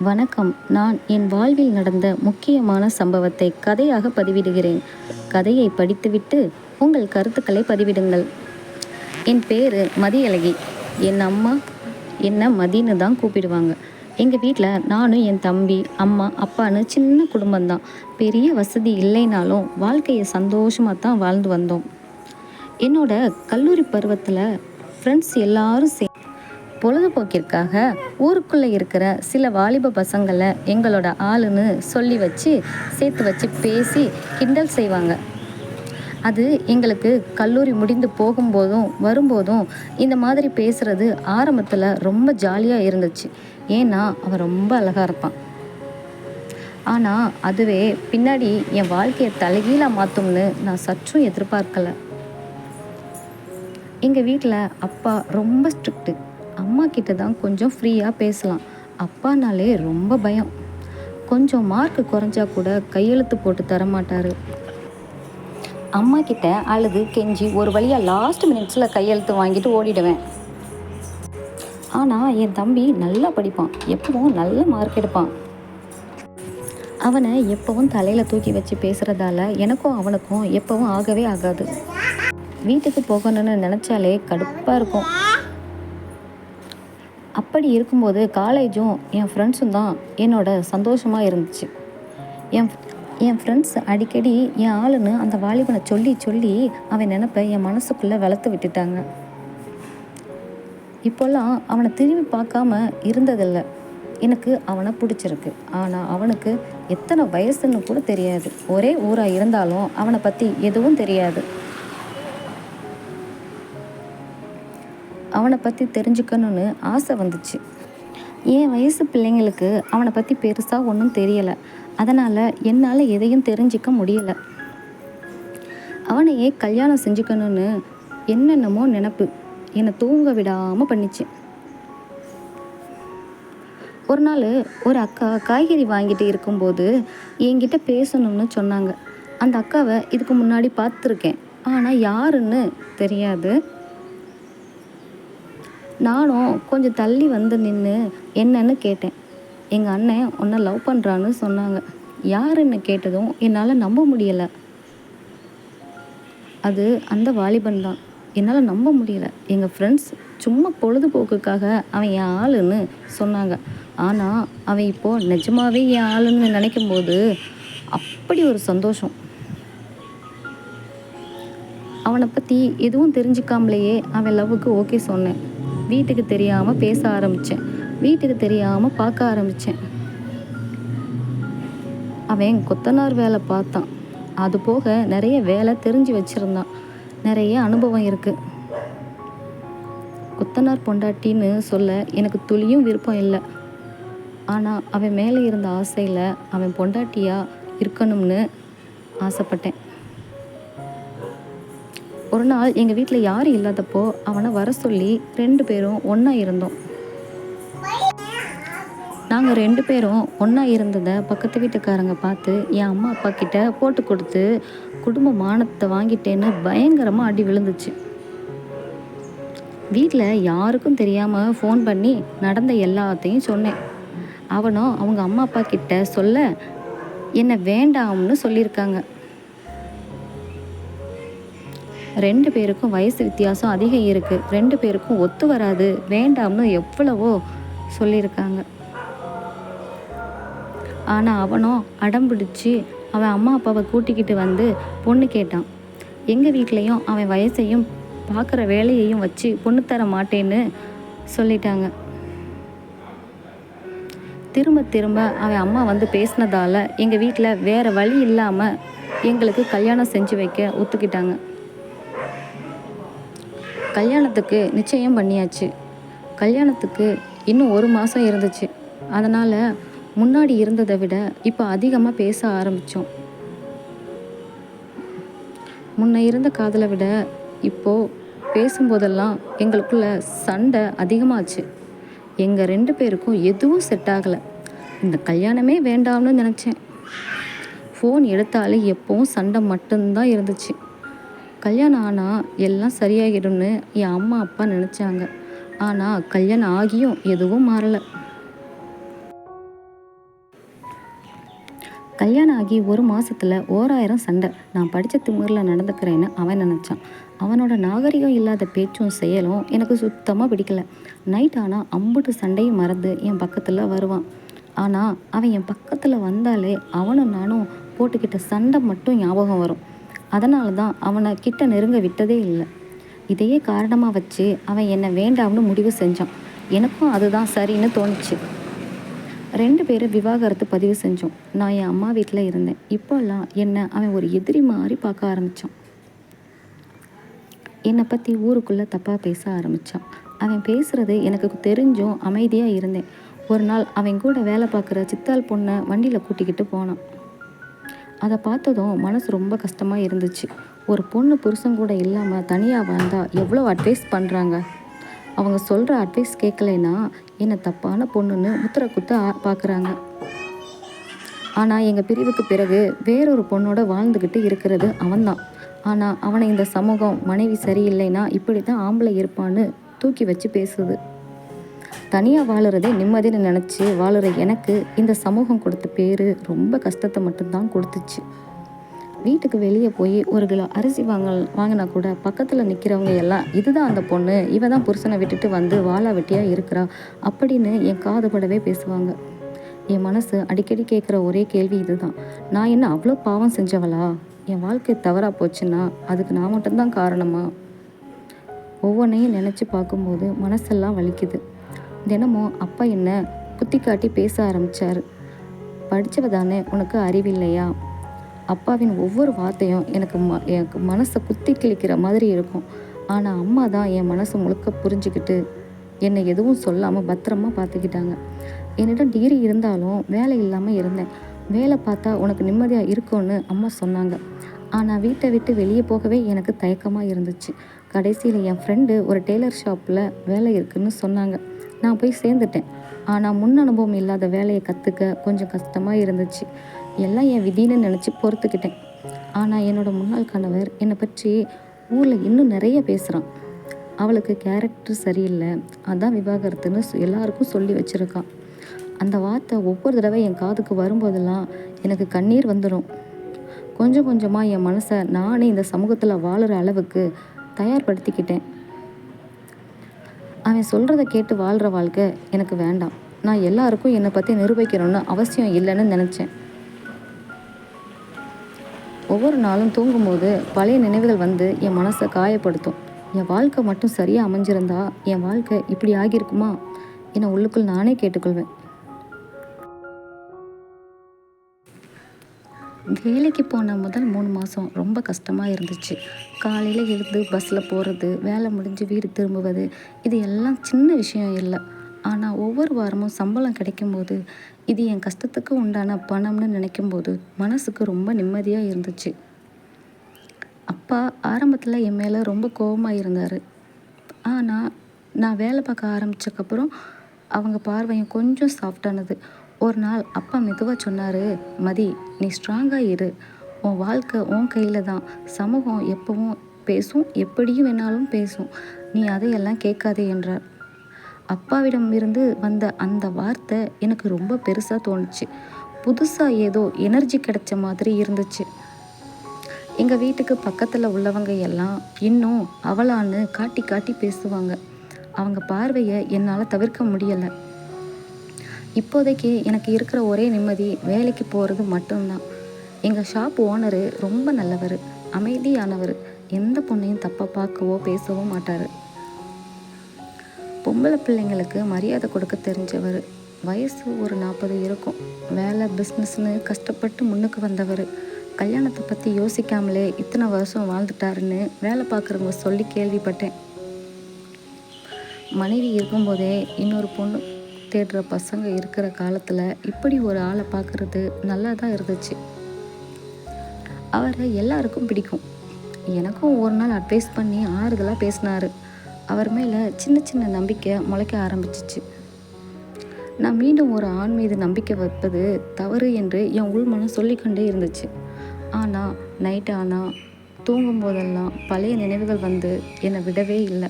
வணக்கம். நான் என் வாழ்வில் நடந்த முக்கியமான சம்பவத்தை கதையாக பதிவிடுகிறேன். கதையை படித்துவிட்டு உங்கள் கருத்துக்களை பதிவிடுங்கள். என் பேர் மதியழகி. என் அம்மா என்ன மதின்னு தான் கூப்பிடுவாங்க. எங்கள் வீட்டில் நானும் என் தம்பி அம்மா அப்பான்னு சின்ன குடும்பம்தான். பெரிய வசதி இல்லைனாலும் வாழ்க்கையை சந்தோஷமாக தான் வாழ்ந்து வந்தோம். என்னோட கல்லூரி பருவத்தில் ஃப்ரெண்ட்ஸ் எல்லாரும் சே பொழுதுபோக்கிற்காக ஊருக்குள்ளே இருக்கிற சில வாலிப பசங்களை எங்களோட ஆளுன்னு சொல்லி வச்சு சேர்த்து வச்சு பேசி கிண்டல் செய்வாங்க. அது எங்களுக்கு கல்லூரி முடிந்து போகும்போதும் வரும்போதும் இந்த மாதிரி பேசுகிறது ஆரம்பத்தில் ரொம்ப ஜாலியாக இருந்துச்சு. ஏன்னா அவன் ரொம்ப அழகாக இருப்பான். ஆனால் அதுவே பின்னாடி என் வாழ்க்கையை தலைகீழாக மாற்றும்னு நான் சற்றும் எதிர்பார்க்கலை. எங்கள் வீட்டில் அப்பா ரொம்ப ஸ்ட்ரிக்ட்டு. அம்மா கிட்ட தான் கொஞ்சம் ஃப்ரீயாக பேசலாம். அப்பானாலே ரொம்ப பயம். கொஞ்சம் மார்க் குறைஞ்சா கூட கையெழுத்து போட்டு தர மாட்டார். அம்மா கிட்ட அழுது கெஞ்சி ஒரு வழியாக லாஸ்ட் மினிட்ஸில் கையெழுத்து வாங்கிட்டு ஓடிடுவேன். ஆனால் என் தம்பி நல்லா படிப்பான். எப்பவும் நல்ல மார்க் எடுப்பான். அவனை எப்பவும் தலையில் தூக்கி வச்சு பேசுகிறதால எனக்கும் அவனுக்கும் எப்பவும் ஆகவே ஆகாது. வீட்டுக்கு போகணும்னு நினச்சாலே கடுப்பாக இருக்கும். அப்படி இருக்கும்போது காலேஜும் என் ஃப்ரெண்ட்ஸும் தான் என்னோட சந்தோஷமாக இருந்துச்சு. என் என் ஃப்ரெண்ட்ஸ் அடிக்கடி என் ஆளுன்னு அந்த வாலிபனை சொல்லி சொல்லி அவன் நினப்ப என் மனசுக்குள்ளே வளர்த்து விட்டுட்டாங்க. இப்போல்லாம் அவனை திரும்பி பார்க்காம இருந்ததில்லை. எனக்கு அவனை பிடிச்சிருக்கு. ஆனால் அவனுக்கு எத்தனை வயசுன்னு கூட தெரியாது. ஒரே ஊராக இருந்தாலும் அவனை பற்றி எதுவும் தெரியாது. அவனை பற்றி தெரிஞ்சுக்கணும்னு ஆசை வந்துச்சு. என் வயசு பிள்ளைங்களுக்கு அவனை பற்றி பெருசாக ஒன்றும் தெரியலை. அதனால் என்னால் எதையும் தெரிஞ்சிக்க முடியலை. அவனையே கல்யாணம் செஞ்சுக்கணும்னு என்னென்னமோ நினப்பு. என்னை தூங்க விடாமல் பண்ணிச்சு. ஒரு நாள் ஒரு அக்கா காய்கறி வாங்கிட்டு இருக்கும்போது என்கிட்ட பேசணும்னு சொன்னாங்க. அந்த அக்காவை இதுக்கு முன்னாடி பார்த்துருக்கேன். ஆனால் யாருன்னு தெரியாது. நானும் கொஞ்சம் தள்ளி வந்து நின்று என்னன்னு கேட்டேன். எங்கள் அண்ணன் உன்னை லவ் பண்ணுறான்னு சொன்னாங்க. யாருன்னு கேட்டதும் என்னால் நம்ப முடியலை. அது அந்த வாலிபன் தான். என்னால் நம்ப முடியல. எங்கள் ஃப்ரெண்ட்ஸ் சும்மா பொழுதுபோக்குக்காக அவன் என் ஆளுன்னு சொன்னாங்க. ஆனால் அவன் இப்போது நிஜமாகவே என் ஆளுன்னு நினைக்கும் போது அப்படி ஒரு சந்தோஷம். அவனை பற்றி எதுவும் தெரிஞ்சுக்காமலேயே அவன் லவ்வுக்கு ஓகே சொன்னேன். வீட்டுக்கு தெரியாமல் பேச ஆரம்பித்தேன் வீட்டுக்கு தெரியாமல் பார்க்க ஆரம்பித்தேன் அவன் கொத்தனார் வேலை பார்த்தான். அது போக நிறைய வேலை தெரிஞ்சு வச்சுருந்தான். நிறைய அனுபவம் இருக்குது கொத்தனார் பொண்டாட்டின்னு சொல்ல எனக்கு துளியும் விருப்பம் இல்லை. ஆனால் அவன் மேலே இருந்த ஆசையில் அவன் பொண்டாட்டியாக இருக்கணும்னு ஆசைப்பட்டேன். ஒரு நாள் எங்கள் வீட்டில் யாரும் இல்லாதப்போ அவனை வர சொல்லி ரெண்டு பேரும் ஒன்றா இருந்தோம். நாங்கள் ரெண்டு பேரும் ஒன்றா இருந்ததை பக்கத்து வீட்டுக்காரங்க பார்த்து என் அம்மா அப்பா கிட்ட போட்டு கொடுத்து குடும்ப மானத்தை வாங்கிட்டேன்னு பயங்கரமாக அடி விழுந்துச்சு. வீட்டில் யாருக்கும் தெரியாமல் ஃபோன் பண்ணி நடந்த எல்லாத்தையும் சொன்னேன். அவனும் அவங்க அம்மா அப்பா கிட்ட சொல்ல என்னை வேண்டாம்னு சொல்லியிருக்காங்க. ரெண்டு பேருக்கும் வயசு வித்தியாசம் அதிகம் இருக்குது ரெண்டு பேருக்கும் ஒத்து வராது. வேண்டாம்னு எவ்வளவோ சொல்லியிருக்காங்க. ஆனால் அவனும் அடம் பிடிச்சி அவன் அம்மா அப்பாவை கூட்டிக்கிட்டு வந்து பொண்ணு கேட்டான். எங்கள் வீட்லேயும் அவன் வயசையும் பார்க்குற வேலையையும் வச்சு பொண்ணு தர மாட்டேன்னு சொல்லிட்டாங்க. திரும்ப திரும்ப அவன் அம்மா வந்து பேசினதால் எங்கள் வீட்டில் வேறு வழி இல்லாமல் எங்களுக்கு கல்யாணம் செஞ்சு வைக்க ஒத்துக்கிட்டாங்க. கல்யாணத்துக்கு நிச்சயம் பண்ணியாச்சு. கல்யாணத்துக்கு இன்னும் ஒரு மாதம் இருந்துச்சு. அதனால் முன்னாடி இருந்ததை விட இப்போ அதிகமாக பேச ஆரம்பித்தோம் முன்ன இருந்த காதலை விட இப்போது பேசும்போதெல்லாம் எங்களுக்குள்ள சண்டை அதிகமாச்சு. எங்கள் ரெண்டு பேருக்கும் எதுவும் செட் ஆகலை. இந்த கல்யாணமே வேண்டாம்னு நினச்சேன். ஃபோன் எடுத்தாலே எப்போவும் சண்டை மட்டும்தான் இருந்துச்சு. கல்யாணம் ஆனால் எல்லாம் சரியாகிடும்னு என் அம்மா அப்பா நினச்சாங்க. ஆனால் கல்யாணம் ஆகியும் எதுவும் மாறலை. கல்யாணம் ஆகி ஒரு மாதத்தில் ஓராயிரம் சண்டை. நான் படித்த திமுறில் நடந்துக்கிறேன்னு அவன் நினச்சான். அவனோட நாகரிகம் இல்லாத பேச்சும் செயலும் எனக்கு சுத்தமாக பிடிக்கல. நைட் ஆனால் அம்புட்டு சண்டையும் மறந்து என் பக்கத்தில் வருவான். ஆனால் அவன் என் பக்கத்தில் வந்தாலே அவனும் நானும் போட்டுக்கிட்ட சண்டை மட்டும் ஞாபகம் வரும். அதனால தான் அவனை கிட்ட நெருங்க விட்டதே இல்லை. இதையே காரணமாக வச்சு அவன் என்னை வேண்டாம்னு முடிவு செஞ்சான். எனக்கும் அதுதான் சரின்னு தோணுச்சு. ரெண்டு பேரும் விவாகரத்து பதிவு செஞ்சோம். நான் என் அம்மா வீட்டில் இருந்தேன். இப்போல்லாம் என்னை அவன் ஒரு எதிரி மாதிரி பார்க்க ஆரம்பித்தான் என்னை பற்றி ஊருக்குள்ளே தப்பாக பேச ஆரம்பித்தான் அவன் பேசுகிறது எனக்கு தெரிஞ்சும் அமைதியாக இருந்தேன். ஒரு நாள் அவன் கூட வேலை பார்க்குற சித்தாள் பொண்ணை வண்டியில் கூட்டிக்கிட்டு போனான். அதை பார்த்ததும் மனசு ரொம்ப கஷ்டமாக இருந்துச்சு. ஒரு பொண்ணு புருஷன் கூட இல்லாமல் தனியாக வாழ்ந்தால் எவ்வளோ அட்வைஸ் பண்ணுறாங்க அவங்க சொல்கிற அட்வைஸ் கேட்கலைன்னா என்னை தப்பான பொண்ணுன்னு முத்திர குத்த பார்க்குறாங்க ஆனால் எங்கள் பிரிவுக்கு பிறகு வேறொரு பொண்ணோட வாழ்ந்துக்கிட்டு இருக்கிறது அவன்தான். ஆனால் அவனை இந்த சமூகம் மனைவி சரியில்லைன்னா இப்படி தான் ஆம்பளை இருப்பான்னு தூக்கி வச்சு பேசுது. தனியாக வாழுறதே நிம்மதின்னு நினச்சி வாழுற எனக்கு இந்த சமூகம் கொடுத்த பேர் ரொம்ப கஷ்டத்தை மட்டும்தான் கொடுத்துச்சு. வீட்டுக்கு வெளியே போய் ஒரு கிலோ அரிசி வாங்க வாங்கினா கூட பக்கத்தில் நிற்கிறவங்க எல்லாம் இதுதான் அந்த பொண்ணு இவ தான் புருஷனை விட்டுட்டு வந்து வாழா வெட்டியாக இருக்கிறா அப்படின்னு என் காதுபடவே பேசுவாங்க. என் மனசு அடிக்கடி கேட்குற ஒரே கேள்வி இதுதான். நான் என்ன அவ்வளோ பாவம் செஞ்சவளா? என் வாழ்க்கை தவறாக போச்சுன்னா அதுக்கு நான் மட்டும்தான் காரணமா? ஒவ்வொன்றையும் நினச்சி பார்க்கும்போது மனசெல்லாம் வலிக்குது. தினமும் அப்பா என்ன குத்தி காட்டி பேச ஆரம்பித்தார் படித்தவ தானே உனக்கு அறிவில்லையா? அப்பாவின் ஒவ்வொரு வார்த்தையும் எனக்கு ம எனக்கு மனசை குத்தி கிழிக்கிற மாதிரி இருக்கும். ஆனால் அம்மா தான் என் மனசை முழுக்க புரிஞ்சுக்கிட்டு என்னை எதுவும் சொல்லாமல் பத்திரமா பார்த்துக்கிட்டாங்க. என்னிடம் டிகிரி இருந்தாலும் வேலை இல்லாமல் இருந்தேன். வேலை பார்த்தா உனக்கு நிம்மதியாக இருக்கும்னு அம்மா சொன்னாங்க. ஆனால் வீட்டை விட்டு வெளியே போகவே எனக்கு தயக்கமாக இருந்துச்சு. கடைசியில் என் ஃப்ரெண்டு ஒரு டெய்லர் ஷாப்பில் வேலை இருக்குன்னு சொன்னாங்க. நான் போய் சேர்ந்துட்டேன். ஆனால் முன் அனுபவம் இல்லாத வேலையை கற்றுக்க கொஞ்சம் கஷ்டமாக இருந்துச்சு. எல்லாம் என் விதின்னு நினச்சி பொறுத்துக்கிட்டேன். ஆனால் என்னோடய முன்னாள் கணவர் என்னை பற்றி ஊரில் இன்னும் நிறைய பேசுகிறான் அவளுக்கு கேரக்டர் சரியில்லை. அதான் விவாகரத்துன்னு எல்லாருக்கும் சொல்லி வச்சுருக்கான் அந்த வார்த்தை ஒவ்வொரு தடவை என் காதுக்கு வரும்போதெல்லாம் எனக்கு கண்ணீர் வந்துடும் கொஞ்சம் கொஞ்சமாக என் மனசை நானே இந்த சமூகத்தில் வாழுற அளவுக்கு தயார்படுத்திக்கிட்டேன். அவன் சொல்கிறத கேட்டு வாழ்கிற வாழ்க்கை எனக்கு வேண்டாம். நான் எல்லாருக்கும் என்னை பற்றி நிரூபிக்கணும்னு அவசியம் இல்லைன்னு நினச்சேன். ஒவ்வொரு நாளும் தூங்கும்போது பழைய நினைவுகள் வந்து என் மனசை காயப்படுத்தும். என் வாழ்க்கை மட்டும் சரியாக அமைஞ்சிருந்தா என் வாழ்க்கை இப்படி ஆகியிருக்குமா? என்னை உள்ளுக்குள் நானே கேட்டுக்கொள்வேன். வேலைக்கு போன முதல் மூணு மாதம் ரொம்ப கஷ்டமாக இருந்துச்சு. காலையில் எழுந்து பஸ்ஸில் போகிறது வேலை முடிஞ்சு வீடு திரும்புவது இது எல்லாம் சின்ன விஷயம் இல்லை. ஆனால் ஒவ்வொரு வாரமும் சம்பளம் கிடைக்கும்போது இது என் கஷ்டத்துக்கு உண்டான பணம்னு நினைக்கும்போது மனசுக்கு ரொம்ப நிம்மதியாக இருந்துச்சு. அப்பா ஆரம்பத்தில் என் மேலே ரொம்ப கோபமாக இருந்தார். ஆனால் நான் வேலை பார்க்க ஆரம்பித்தக்கப்புறம் அவங்க பார்வையும் கொஞ்சம் சாஃப்டானது ஒரு நாள் அப்பா மெதுவாக சொன்னார் மதி நீ ஸ்ட்ராங்காக இரு. உன் வாழ்க்கை உன் கையில் தான். சமூகம் எப்பவும் பேசும் எப்படியும் வேணாலும் பேசும். நீ அதையெல்லாம் கேட்காதே என்றார். அப்பாவிடம் இருந்து வந்த அந்த வார்த்தை எனக்கு ரொம்ப பெருசாக தோணுச்சு. புதுசாக ஏதோ எனர்ஜி கிடைச்ச மாதிரி இருந்துச்சு. எங்கள் வீட்டுக்கு பக்கத்தில் உள்ளவங்க எல்லாம் இன்னும் அவளான்னு காட்டி காட்டி பேசுவாங்க. அவங்க பார்வையை என்னால் தவிர்க்க முடியலை. இப்போதைக்கு எனக்கு இருக்கிற ஒரே நிம்மதி வேலைக்கு போகிறது மட்டும்தான். எங்கள் ஷாப் ஓனரு ரொம்ப நல்லவர் அமைதியானவர். எந்த பொண்ணையும் தப்பாக பார்க்கவோ பேசவோ மாட்டார். பொம்பளை பிள்ளைங்களுக்கு மரியாதை கொடுக்க தெரிஞ்சவர். வயசு ஒரு நாற்பது இருக்கும். வேலை பிஸ்னஸ்னு கஷ்டப்பட்டு முன்னுக்கு வந்தவர். கல்யாணத்தை பற்றி யோசிக்காமலே இத்தனை வருஷம் வாழ்ந்துட்டாருன்னு வேலை பார்க்குறவங்க சொல்லி கேள்விப்பட்டேன். மனைவி இருக்கும்போதே இன்னொரு பொண்ணு தேடுற பசங்க இருக்கிற காலத்தில் இப்படி ஒரு ஆளை பார்க்குறது நல்லா தான் இருந்துச்சு. அவரை எல்லாருக்கும் பிடிக்கும். எனக்கும் ஒரு நாள் அட்வைஸ் பண்ணி ஆறுதலாக பேசினார். அவர் மேலே சின்ன சின்ன நம்பிக்கை முளைக்க ஆரம்பிச்சிச்சு. நான் மீண்டும் ஒரு ஆண் மீது நம்பிக்கை வைப்பது தவறு என்று என் உள்மனம் சொல்லிக்கொண்டே இருந்துச்சு. ஆனால் நைட் ஆனால் தூங்கும் போதெல்லாம் பழைய நினைவுகள் வந்து என்னை விடவே இல்லை.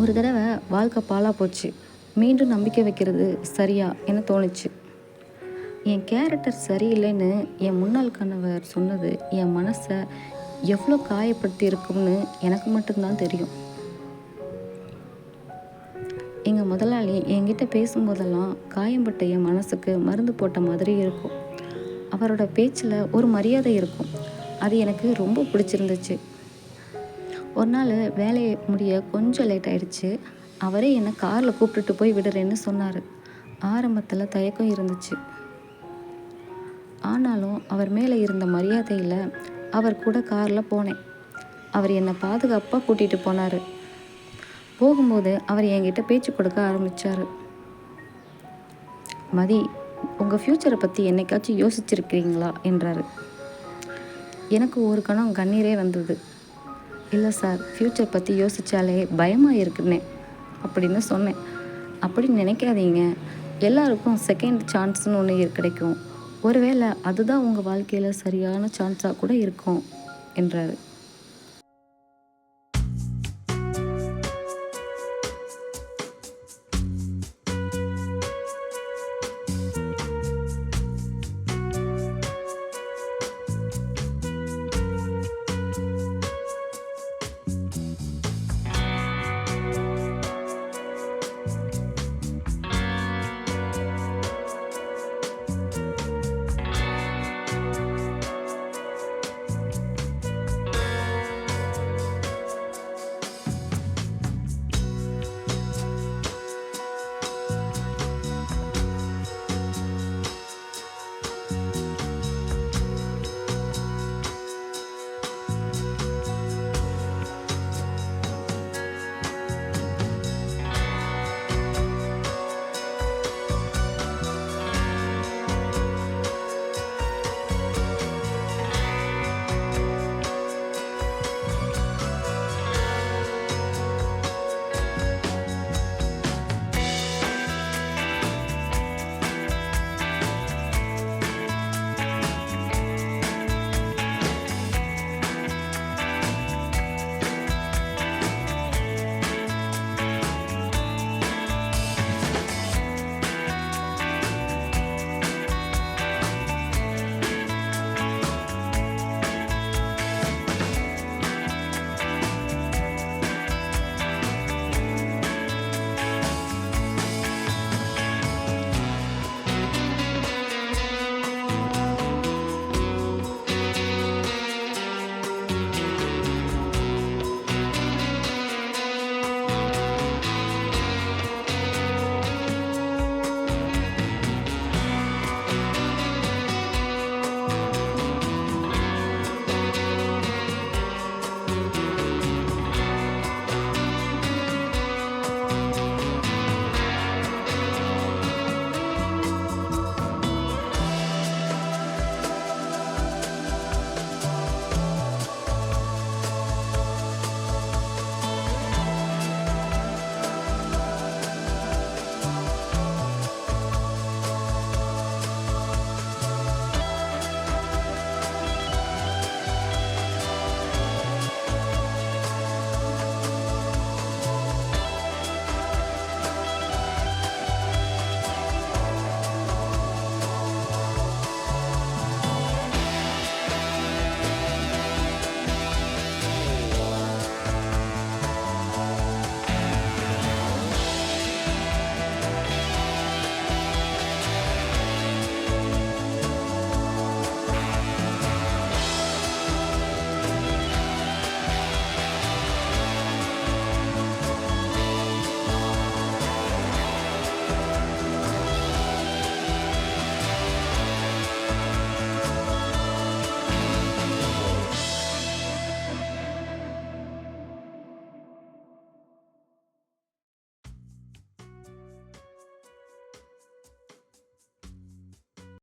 ஒரு தடவை வாழ்க்கை பாலாக போச்சு. மீண்டும் நம்பிக்கை வைக்கிறது சரியா என தோணுச்சு. என் கேரக்டர் சரியில்லைன்னு என் முன்னாள் கணவர் சொன்னது என் மனசை எவ்வளோ காயப்படுத்தி இருக்கும்னு எனக்கு மட்டும்தான் தெரியும். எங்கள் முதலாளி என்கிட்ட பேசும்போதெல்லாம் காயம்பட்ட என் மனசுக்கு மருந்து போட்ட மாதிரி இருக்கும். அவரோட பேச்சில் ஒரு மரியாதை இருக்கும். அது எனக்கு ரொம்ப பிடிச்சிருந்துச்சு. ஒரு நாள் வேலையை முடிய கொஞ்சம் லேட் ஆயிடுச்சு. அவரே என்னை காரில் கூப்பிட்டுட்டு போய் விடுறேன்னு சொன்னார். ஆரம்பத்தில் தயக்கம் இருந்துச்சு. ஆனாலும் அவர் மேலே இருந்த மரியாதையில் அவர் கூட காரில் போனேன். அவர் என்னை பாதுகாப்பாக கூட்டிகிட்டு போனார். போகும்போது அவர் என்கிட்ட பேச்சு கொடுக்க ஆரம்பித்தார் மதி உங்கள் ஃப்யூச்சரை பற்றி என்னைக்காச்சும் யோசிச்சிருக்கிறீங்களா? என்றார். எனக்கு ஒரு கணம் கண்ணீரே வந்தது. இல்லை சார் ஃப்யூச்சர் பற்றி யோசித்தாலே பயமாக இருக்குன்னே அப்படின்னு சொன்னேன். அப்படி நினைக்காதீங்க. எல்லாருக்கும் செகண்ட் சான்ஸ்னு ஒன்று கிடைக்கும். ஒருவேளை அதுதான் உங்கள் வாழ்க்கையில் சரியான சான்ஸாக கூட இருக்கும் என்றார்.